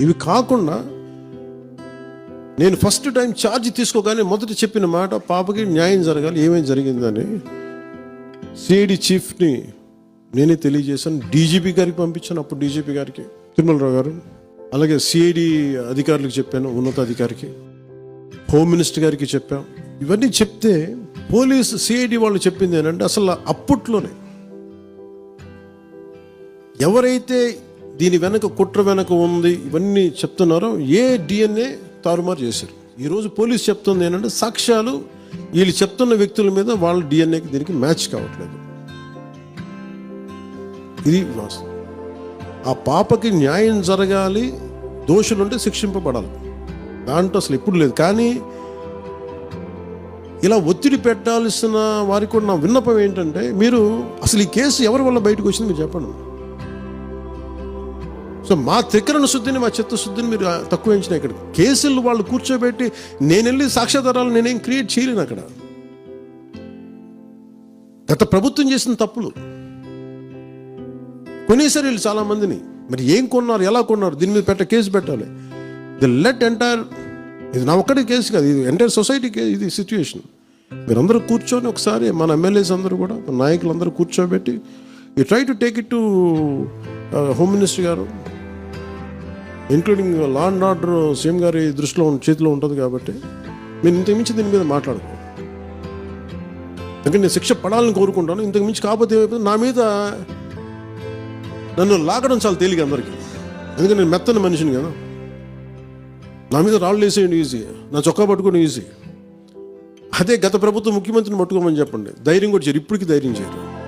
ఇవి కాకుండా నేను ఫస్ట్ టైం ఛార్జ్ తీసుకోగానే మొదట చెప్పిన మాట పాపకి న్యాయం జరగాలి ఏమేమి జరిగిందని సిఐడి చీఫ్ని నేనే తెలియజేశాను. డీజీపీ గారికి పంపించాను అప్పుడు డీజీపీ గారికి తిరుమలరావు గారు. అలాగే సిఐడి అధికారులకు చెప్పాను ఉన్నతాధికారికి. హోమ్ మినిస్టర్ గారికి చెప్పాం. ఇవన్నీ చెప్తే పోలీసు సిఐడి వాళ్ళు చెప్పింది ఏంటంటే అసలు అప్పట్లోనే ఎవరైతే దీని వెనక కుట్ర వెనక ఉంది ఇవన్నీ చెప్తున్నారు. ఏ డిఎన్ఏ తారుమారు చేశారు? ఈరోజు పోలీస్ చెప్తుంది ఏంటంటే సాక్ష్యాలు వీళ్ళు చెప్తున్న వ్యక్తుల మీద వాళ్ళ డిఎన్ఏకి దీనికి మ్యాచ్ కావట్లేదు. ఇది ఆ పాపకి న్యాయం జరగాలి దోషులుంటే శిక్షింపబడాలి. దాంట్లో అసలు ఎప్పుడు లేదు. కానీ ఇలా ఒత్తిడి పెట్టాల్సిన వారికి కూడా నా విన్నపం ఏంటంటే మీరు అసలు ఈ కేసు ఎవరి వల్ల బయటకు వచ్చింది మీరు చెప్పండి. సో మా త్రికరణ శుద్ధిని మా చిత్తశుద్ధిని మీరు తక్కువ ఎంచిన ఇక్కడ. కేసులు వాళ్ళు కూర్చోబెట్టి నేను వెళ్ళి సాక్ష్యాధారాలు నేనేం క్రియేట్ చేయలేను అక్కడ. గత ప్రభుత్వం చేసిన తప్పులు. కొనేసారు వీళ్ళు చాలా మందిని మరి ఏం కొన్నారు ఎలా కొన్నారు దీని మీద పెట్ట కేసు పెట్టాలి. ది లెట్ ఎంటైర్ ఇది నా ఒక్కడి కేసు కాదు ఇది ఎంటైర్ సొసైటీ కేసు ఇది సిచ్యువేషన్ మీరందరూ కూర్చొని ఒకసారి మన ఎమ్మెల్యేస్ అందరూ కూడా మన నాయకులందరూ కూర్చోబెట్టి you try to take it to home minister garu including law and order CM గారి దృష్టిలో ఉన్న- చేతిలో ఉంటుంది కాబట్టి నేను ఇంతకు మించి దీని మీద మాట్లాడుకో. ఎందుకంటే నేను శిక్ష పడాలని కోరుకుంటాను ఇంతకు మించి కాకపోతే ఏమైపోతుంది? నా మీద నన్ను లాగడం చాలా తేలిక అందరికీ. ఎందుకంటే నేను మెత్తని మనిషిని కదా. నా మీద రాళ్ళు వేసేయండి ఈజీ నా చొక్కా పట్టుకోవడం ఈజీ. అదే గత ప్రభుత్వం ముఖ్యమంత్రిని పట్టుకోమని చెప్పండి. ధైర్యం కూడా చేయరు ఇప్పటికీ ధైర్యం చేయరు.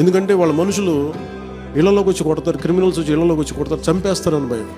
ఎందుకంటే వాళ్ళ మనుషులు ఇళ్ళలోకి వచ్చి కొడతారు క్రిమినల్స్ వచ్చి ఇళ్ళలోకి వచ్చి కొడతారు చంపేస్తారని భయం.